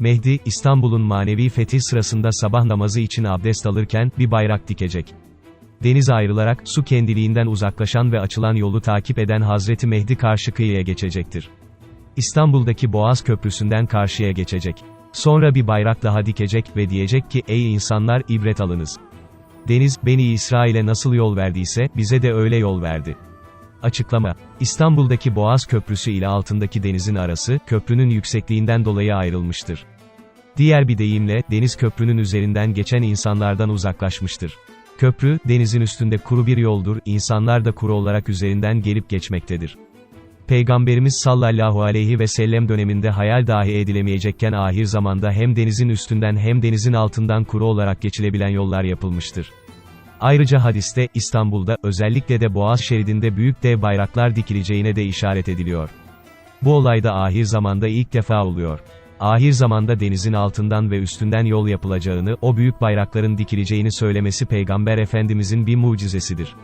Mehdi, İstanbul'un manevi fethi sırasında sabah namazı için abdest alırken, bir bayrak dikecek. Deniz ayrılarak, su kendiliğinden uzaklaşan ve açılan yolu takip eden Hazreti Mehdi karşı kıyıya geçecektir. İstanbul'daki Boğaz Köprüsü'nden karşıya geçecek. Sonra bir bayrak daha dikecek ve diyecek ki, ey insanlar, ibret alınız. Deniz, Beni İsrail'e nasıl yol verdiyse, bize de öyle yol verdi. Açıklama. İstanbul'daki Boğaz Köprüsü ile altındaki denizin arası, köprünün yüksekliğinden dolayı ayrılmıştır. Diğer bir deyimle, deniz köprünün üzerinden geçen insanlardan uzaklaşmıştır. Köprü, denizin üstünde kuru bir yoldur, insanlar da kuru olarak üzerinden gelip geçmektedir. Peygamberimiz sallallahu aleyhi ve sellem döneminde hayal dahi edilemeyecekken ahir zamanda hem denizin üstünden hem denizin altından kuru olarak geçilebilen yollar yapılmıştır. Ayrıca hadiste, İstanbul'da, özellikle de Boğaz şeridinde büyük dev bayraklar dikileceğine de işaret ediliyor. Bu olay da ahir zamanda ilk defa oluyor. Ahir zamanda denizin altından ve üstünden yol yapılacağını, o büyük bayrakların dikileceğini söylemesi Peygamber Efendimizin bir mucizesidir.